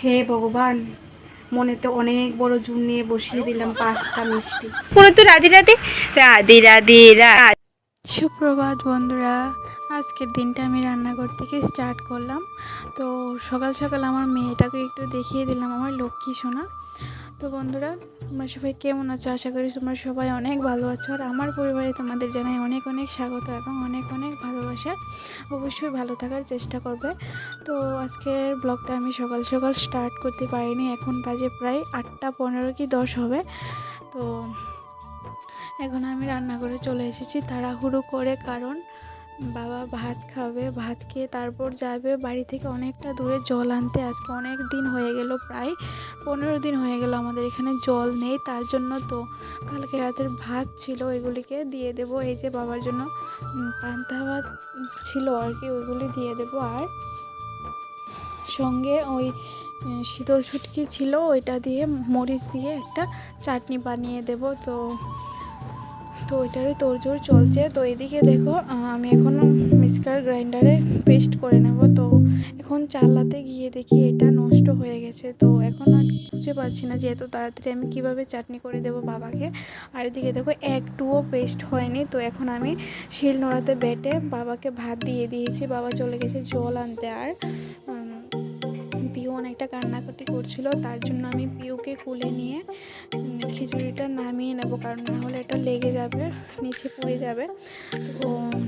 হে ভগবান মনেতে অনেক বড় জুন নিয়ে বসিয়ে দিলাম পাঁচটা মিষ্টি। পুরো তো রাধি রাধি রাধি রাধি রা সুপ্রভাত বন্ধুরা আজকের দিনটা আমি রান্নাঘর থেকে স্টার্ট করলাম। তো সকাল সকাল আমার মেয়েটাকে একটু দেখিয়ে দিলাম আমার লক্ষ্মী সোনা। তো বন্ধুরা, তোমরা সবাই কেমন আছো? আশা করি তোমরা সবাই অনেক ভালো আছো। আর আমার পরিবারে তোমাদের জানাই অনেক অনেক স্বাগত এবং অনেক অনেক ভালোবাসা। অবশ্যই ভালো থাকার চেষ্টা করবে। তো আজকের ব্লগটা আমি সকাল সকাল স্টার্ট করতে পারিনি। এখন বাজে প্রায় আটটা পনেরো কি দশ হবে। তো এখন আমি রান্না করে চলে এসেছি। তাড়াহুড়ো করে, কারণ বাবা ভাত খাবে, ভাত খেয়ে তারপর যাবে বাড়ি থেকে অনেকটা দূরে জল আনতে। আজকে অনেক দিন হয়ে গেল, প্রায় পনেরো দিন হয়ে গেল আমাদের এখানে জল নেই, তার জন্য তো কালকে রাতের ভাত ছিল এগুলিকে দিয়ে দেব। এই যে বাবার জন্য পান্তা ভাত ছিল আর কি, ওইগুলি দিয়ে দেব। আর সঙ্গে ওই শীতল ছুটকি ছিল, ওইটা দিয়ে মরিচ দিয়ে একটা চাটনি বানিয়ে দেব। তো তো ওইটারই তোড়জোড় চলছে। তো এদিকে দেখো আমি এখনও মিক্সকার গ্রাইন্ডারে পেস্ট করে নেব। তো এখন চালাতে গিয়ে দেখি এটা নষ্ট হয়ে গেছে। তো এখন আর বুঝতে পারছি না যে এত তাড়াতাড়ি আমি কীভাবে চাটনি করে দেবো বাবাকে। আর এদিকে দেখো একটুও পেস্ট হয়নি। তো এখন আমি শিল নোড়াতে বেটে বাবাকে ভাত দিয়ে দিয়েছি। বাবা চলে গেছে জল আনতে আর উম, একটা কান্নাকাটি করছিল তার জন্য আমি পিউকে কুলে নিয়ে খিচুড়িটা নামিয়ে নেব কারণ না হলে এটা লেগে যাবে নিচে পুড়ে যাবে। তো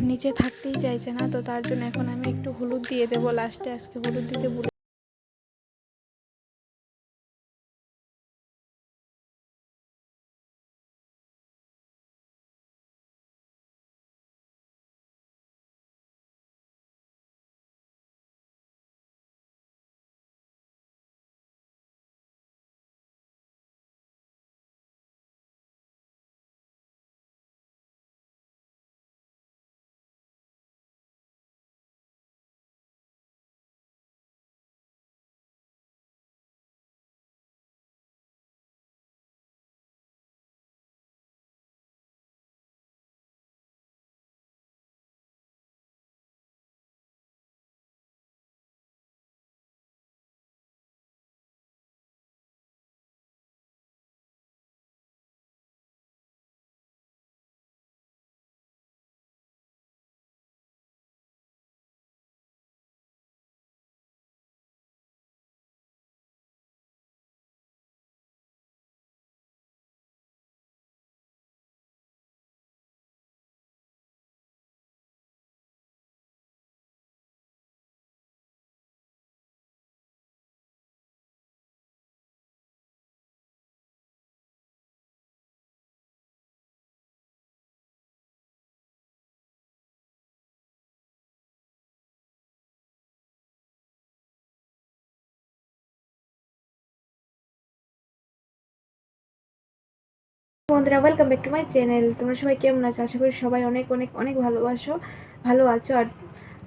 নিচে থাকতেই চাইছে না তো তার জন্য এখন আমি একটু হলুদ দিয়ে দেবো লাস্টে আজকে হলুদ দিতে ভুলে বন্ধুরা welcome back to my channel তোমরা সবাই কেমন আছো? আশা করি সবাই অনেক অনেক অনেক ভালোবাসো, ভালো আছো। আর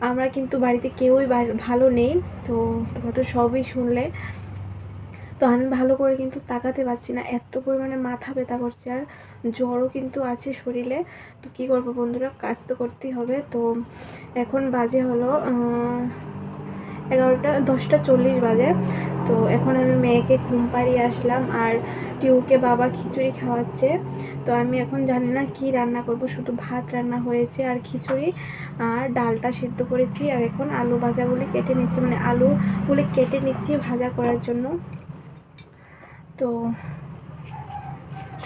আমরা কিন্তু বাড়িতে কেউই ভালো নেই, তো তোমরা তো সবই শুনলে। তো আমি ভালো করে কিন্তু তাকাতে পারছি না, এত পরিমাণে মাথা ব্যথা করছে আর জ্বরও কিন্তু আছে শরীরে। তো কী করব বন্ধুরা, কাজ তো করতেই হবে। তো এখন বাজে হলো এগারোটা, দশটা চল্লিশ বাজে। তো এখন আমি মেয়েকে ঘুম পাড়িয়ে আসলাম আর টিউকে বাবা খিচুড়ি খাওয়াচ্ছে। তো আমি এখন জানি না কি রান্না করব, শুধু ভাত রান্না হয়েছে আর খিচুড়ি আর ডালটা সিদ্ধ করেছি আর এখন আলু ভাজাগুলি কেটে নিচ্ছি মানে আলুগুলি কেটে নিচ্ছি ভাজা করার জন্য। তো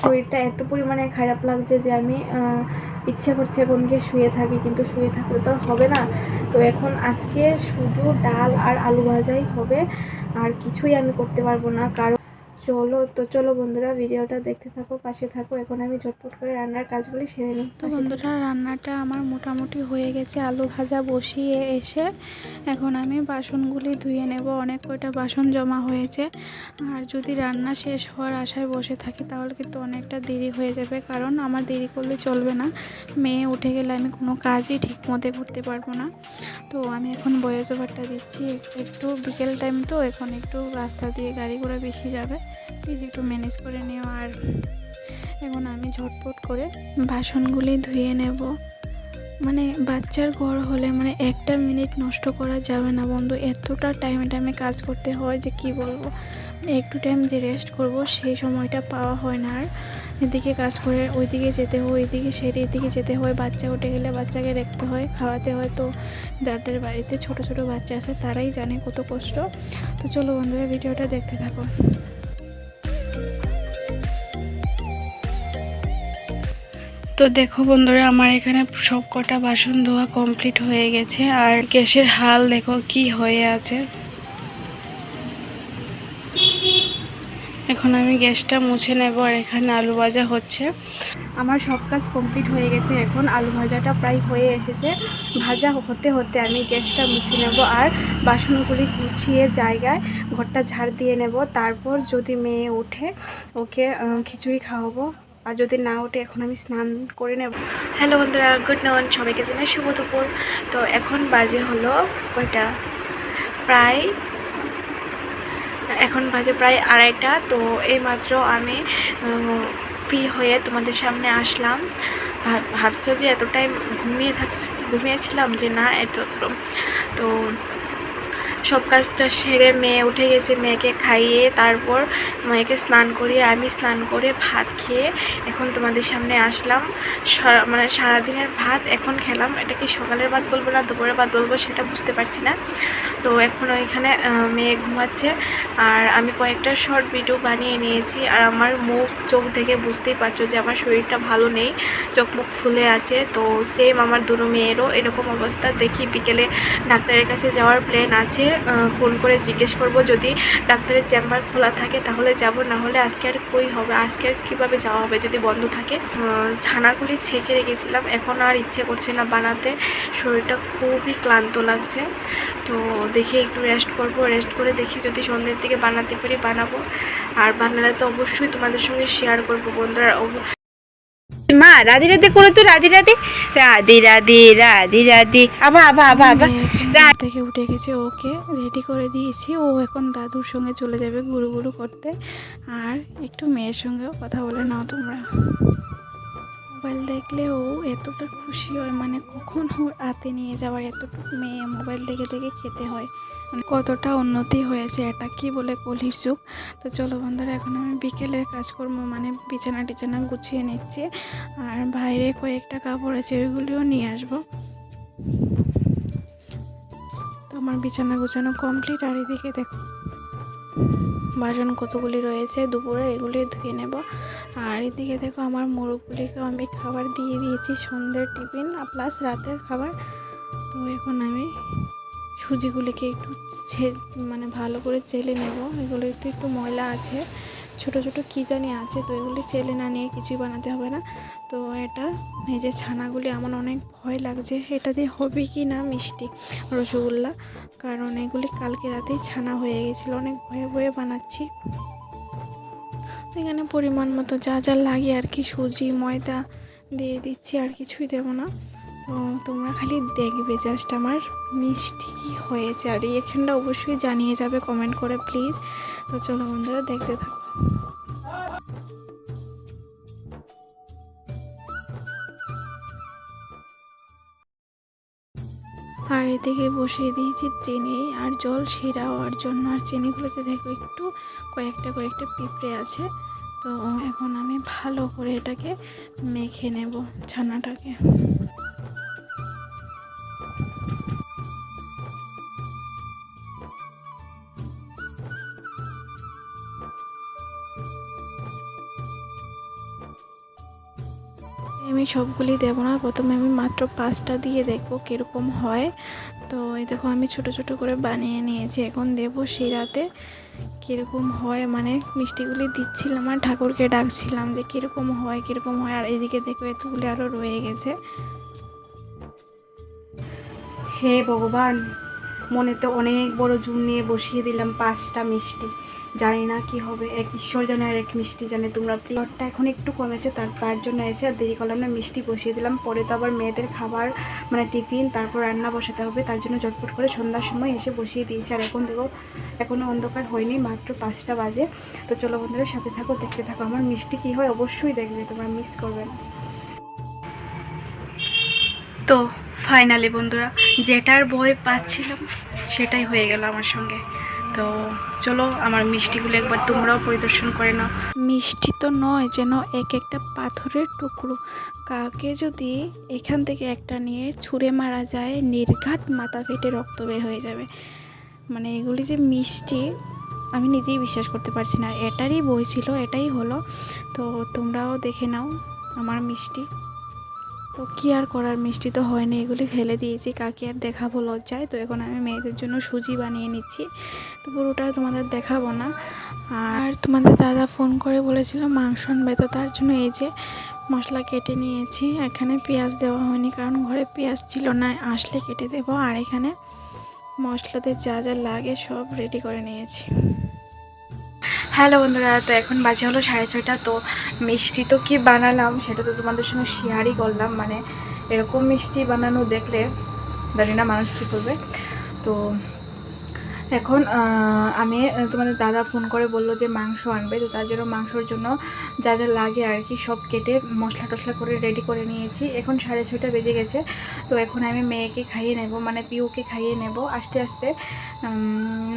শরীরটা এত পরিমাণে খারাপ লাগছে যে আমি ইচ্ছে করছে এখন গিয়ে শুয়ে থাকি, কিন্তু শুয়ে থাকলে তো হবে না। তো এখন আজকে শুধু ডাল আর আলু ভাজাই হবে। আর কিছুই আমি করতে পারব না, কারণ চলো তো, চলো বন্ধুরা, ভিডিওটা দেখতে থাকো, পাশে থাকো। এখন আমি ঝটপট করে রান্নার কাজগুলি সেরে নিই। তো বন্ধুরা, রান্নাটা আমার মোটামুটি হয়ে গেছে। আলু ভাজা বসিয়ে এসে এখন আমি বাসনগুলি ধুয়ে নেব। অনেক কয়টা বাসন জমা হয়েছে। আর যদি রান্না শেষ হওয়ার আশায় বসে থাকি, তাহলে কিন্তু অনেকটা দেরি হয়ে যাবে। কারণ আমার দেরি করলে চলবে না। মেয়ে উঠে গেলে আমি কোনো কাজই ঠিক মতে করতে পারব না। তো আমি এখন বয়েস ওভারটা দিচ্ছি। একটু বিকেল টাইম তো, এখন একটু রাস্তা দিয়ে গাড়ি ঘোড়া বেশি যাবে। প্লিজ একটু ম্যানেজ করে নিও আর এখন আমি ঝটপট করে বাসনগুলি ধুয়ে নেব। মানে বাচ্চার ঘর হলে মানে একটা মিনিট নষ্ট করা যাবে না বন্ধু, এতটা টাইমে টাইমে কাজ করতে হয় যে কি বলব? মানে একটু টাইম যে রেস্ট করব সেই সময়টা পাওয়া হয় না আর। এদিকে কাজ করে ওইদিকে যেতে হয়, ওইদিকে সেরে এদিকে যেতে হয়, বাচ্চা উঠে গেলে বাচ্চাকে দেখতে হয়, খাওয়াতে হয়। তো যাদের বাড়িতে ছোট ছোট বাচ্চা আছে তারাই জানে কত কষ্ট। তো চলো বন্ধুরা, ভিডিওটা দেখতে থাকো। তো দেখো বন্ধুরা, আমার এখানে সব কটা বাসন ধোয়া কমপ্লিট হয়ে গেছে। আর গ্যাসের হাল দেখো কি হয়ে আছে। এখন আমি গ্যাসটা মুছে নেব আর এখানে আলু ভাজা হচ্ছে। আমার সব কাজ কমপ্লিট হয়ে গেছে এখন। আলু ভাজাটা প্রায় হয়ে এসেছে। ভাজা হতে হতে আমি গ্যাসটা মুছে নেব আর বাসনগুলি গুছিয়ে জায়গায় ঘরটা ঝাড় দিয়ে নেব। তারপর যদি মেয়ে ওঠে, ওকে খিচুড়ি খাওয়াবো। আর যদি না ওঠে, এখন আমি স্নান করে নেব। হ্যালো বন্ধুরা, গুড মর্নিং সবাইকে জানাই শুভ দুপুর। তো এখন বাজে হলো কয়টা? প্রায়, এখন বাজে প্রায় আড়াইটা। তো এইমাত্র আমি ফ্রি হয়ে তোমাদের সামনে আসলাম। ভাব- ভাবছ যে এত টাইম ঘুমিয়ে থাক, ঘুমিয়েছিলাম যে না, এত তো সব কাজটা সেরে মেয়ে উঠে গেছে মেয়েকে খাইয়ে, তারপর মেয়েকে স্নান করিয়ে আমি স্নান করে ভাত খেয়ে এখন তোমাদের সামনে আসলাম। মানে সারাদিনের ভাত এখন খেলাম। এটা কি সকালের ভাত বলব না দুপুরের ভাত বলব সেটা বুঝতে পারছি না। তো এখন ওইখানে মেয়ে ঘুমাচ্ছে আর আমি কয়েকটা শর্ট ভিডিও বানিয়ে নিয়েছি আর আমার মুখ চোখ দেখে বুঝতেই পারছ যে আমার শরীরটা ভালো নেই, চোখ মুখ ফুলে আছে। তো সেম আমার দুটো মেয়েরও এরকম অবস্থা। দেখি বিকেলে ডাক্তারের কাছে যাওয়ার প্ল্যান আছে। ফোন করে জিজ্ঞেস করব, যদি ডাক্তারের চেম্বার খোলা থাকে তাহলে যাব, না হলে আজকে আর কই হবে, আজকে আর কীভাবে যাওয়া হবে যদি বন্ধ থাকে। ছানাগুলি ছেঁকে রেখেছিলাম, এখন আর ইচ্ছে করছে না বানাতে, শরীরটা খুবই ক্লান্ত লাগছে। তো দেখি একটু রেস্ট করব রেস্ট করে দেখি যদি সন্ধ্যের দিকে বানাতে পারি, বানাবো। আর বানালে তো অবশ্যই তোমাদের সঙ্গে শেয়ার করব বন্ধুরা। মা, রাধি রাধি করো তো, রাধে রাধি। রাধি রাধে রাধি রাধে। আবা আবা আবা আবা মেয়ে এখন রা- ঘুম থেকে উঠে গেছে ওকে রেডি করে দিয়েছি। ও এখন দাদুর সঙ্গে চলে যাবে গুরু গুরু করতে। আর একটু মেয়ের সঙ্গেও কথা বলে নাও তোমরা। মোবাইল দেখলে ও এতটা খুশি হয় মানে কখন ওর হাতে নিয়ে যাওয়ার এতটুকু মেয়ে মোবাইল দেখে দেখে খেতে হয়। মানে কতটা উন্নতি হয়েছে এটা কি বলে কলির যুগ। তো চলো বন্ধুরা, এখন আমি বিকেলের কাজকর্ম মানে বিছানা টিছানা গুছিয়ে নিচ্ছি। আর বাইরে কয়েকটা কাপড় আছে, ওইগুলিও নিয়ে আসব। তো আমার বিছানা গুছানো কমপ্লিট, আর এদিকে দেখো। বাসন কতগুলি রয়েছে দুপুরে এগুলি ধুয়ে নেব। আর এদিকে দেখো আমার মোরগগুলিকেও আমি খাবার দিয়ে দিয়েছি সন্ধ্যের টিফিন আর প্লাস রাতের খাবার। তো এখন আমি সুজিগুলিকে একটু মানে ভালো করে চেলে নেব। এগুলিতে একটু ময়লা আছে। ছোট ছোট কী জানি আছে তো এগুলি চেলে না নিয়ে কিছুই বানাতে হবে না। তো এটা, এই যে ছানাগুলি আমার অনেক ভয় লাগছে, এটা দিয়ে হবে কি না মিষ্টি রসগোল্লা? কারণ এগুলি কালকে রাতেই ছানা হয়ে গেছিল, অনেক ভয়ে ভয়ে বানাচ্ছি। এখানে পরিমাণ মতো যা যা লাগে আর কি, সুজি, ময়দা দিয়ে দিচ্ছি, আর কিছুই দেবো না। তো তোমরা খালি দেখবে জাস্ট আমার মিষ্টি কী হয়েছে, আর রিয়েকশনটা অবশ্যই জানিয়ে যাবে কমেন্ট করে প্লিজ তো চলো বন্ধুরা, দেখতে থাকো। আর এদিকে বসিয়ে দিয়েছি চিনি আর জল শিরা হওয়ার জন্য আর চিনিগুলোতে দেখো একটু কয়েকটা কয়েকটা পিঁপড়ে আছে। তো এখন আমি ভালো করে এটাকে মেখে নেব ছানাটাকে। আমি সবগুলি দেবো না। প্রথমে আমি মাত্র পাঁচটা দিয়ে দেখব কীরকম হয়। তো এই দেখো, আমি ছোট ছোট করে বানিয়ে নিয়েছি। এখন দেবো শিরাতে কীরকম হয়। মানে মিষ্টিগুলি দিচ্ছিলাম আর ঠাকুরকে ডাকছিলাম যে কীরকম হয় কীরকম হয়। আর এদিকে দেখো, এতগুলি আরও রয়ে গেছে। হে ভগবান, মনে তো অনেক বড় জুম নিয়ে বসিয়ে দিলাম পাঁচটা মিষ্টি। জানি না কি হবে, এক ঈশ্বর জানে আর এক মিষ্টি জানে। তোমরা প্লেটটা এখন একটু কমেছে, তার তার জন্য এসে আর দেরি করলাম না, মিষ্টি বসিয়ে দিলাম। পরে তো আবার মেয়েদের খাবার মানে টিফিন, তারপর রান্না বসাতে হবে, তার জন্য চটপট করে সন্ধ্যার সময় এসে বসিয়ে দিয়েছি। আর এখন দেখো এখনও অন্ধকার হয়নি, মাত্র পাঁচটা বাজে। তো চলো বন্ধুরা, সাথে থাকো, দেখতে থাকো। আমার মিষ্টি কী হয় অবশ্যই দেখবে, তোমরা মিস করবে না। তো ফাইনালি বন্ধুরা, যেটার ভয় পাচ্ছিলাম, সেটাই হয়ে গেল আমার সঙ্গে। তো চলো আমার মিষ্টিগুলো একবার তোমরাও পরিদর্শন করে নাও। মিষ্টি তো নয়, যেন এক একটা পাথরের টুকরো। কাকে যদি এখান থেকে একটা নিয়ে ছুঁড়ে মারা যায়, নির্ঘাত মাথা ফেটে রক্ত বের হয়ে যাবে। মানে এগুলি যে মিষ্টি, আমি নিজেই বিশ্বাস করতে পারছি না। এটারই বই ছিল, এটাই হলো। তো তোমরাও দেখে নাও আমার মিষ্টি। তো কী আর করার? মিষ্টি তো হয়নি এগুলি ফেলে দিয়েছি। কাকে আর দেখাবো লজ্জায়। তো এখন আমি মেয়েদের জন্য সুজি বানিয়ে নিচ্ছি। তো পুরোটা তোমাদের দেখাবো না। আর তোমাদের দাদা ফোন করে বলেছিল মাংস আনবে, তো তার জন্য এই যে মশলা কেটে নিয়েছি। এখানে পেঁয়াজ দেওয়া হয়নি, কারণ ঘরে পেঁয়াজ ছিল না। আসলে কেটে দেবো। আর এখানে মশলাতে যা যা লাগে সব রেডি করে নিয়েছি। হ্যালো বন্ধুরা, তো এখন বাজে হলো সাড়ে ছয়টা, তো মিষ্টি তো কি বানালাম সেটা তো তোমাদের সঙ্গে শেয়ারই করলাম। মানে এরকম মিষ্টি বানানো দেখলে জানি না মানুষ কী করবে। তো এখন আমি তোমাদের দাদা ফোন করে বলল যে মাংস আনবে, তো তার জন্য মাংসর জন্য যা যা লাগে আর কি সব কেটে মশলা টশলা করে রেডি করে নিয়েছি। এখন সাড়ে ছয়টা বেজে গেছে, তো এখন আমি মেয়েকে খাইয়ে নেব মানে পিউকে খাইয়ে নেব আস্তে আস্তে।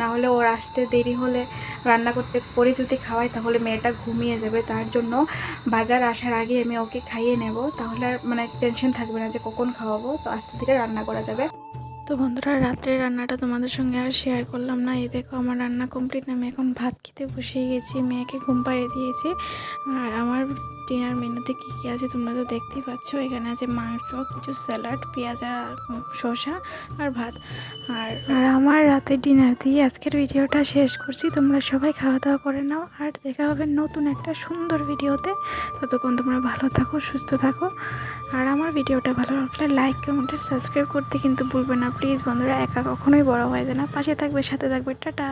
না হলে ওর আসতে দেরি হলে রান্না করতে, পরে যদি খাওয়াই তাহলে মেয়েটা ঘুমিয়ে যাবে। তার জন্য বাজার আসার আগে আমি ওকে খাইয়ে নেব, তাহলে আর মানে টেনশন থাকবে না যে কখন খাওয়াবো, তো আস্তে থেকে রান্না করা যাবে। তো বন্ধুরা রাত্রে রান্নাটা তোমাদের সঙ্গে আর শেয়ার করলাম না। এই দেখো আমার রান্না কমপ্লিট আমি এখন ভাত খেতে বসিয়ে গেছি, মেয়েকে ঘুম পাড়িয়ে দিয়েছি। আর আমার ডিনার মেনুতে কী কী আছে তোমরা তো দেখতেই পাচ্ছ। এখানে আছে মাংস, কিছু স্যালাড, পেঁয়াজ আর শসা আর ভাত। আর আর আমার রাতে ডিনার দিয়ে আজকের ভিডিওটা শেষ করছি। তোমরা সবাই খাওয়া দাওয়া করে নাও আর দেখা হবে নতুন একটা সুন্দর ভিডিওতে। ততক্ষণ তোমরা ভালো থাকো, সুস্থ থাকো। আর আমার ভিডিওটা ভালো লাগলে লাইক কমেন্ট আর সাবস্ক্রাইব করতে কিন্তু ভুলবে না। প্লিজ বন্ধুরা, একা কখনোই বড় হয়ে যায় না। পাশে থাকবে, সাথে থাকবে, টাটা।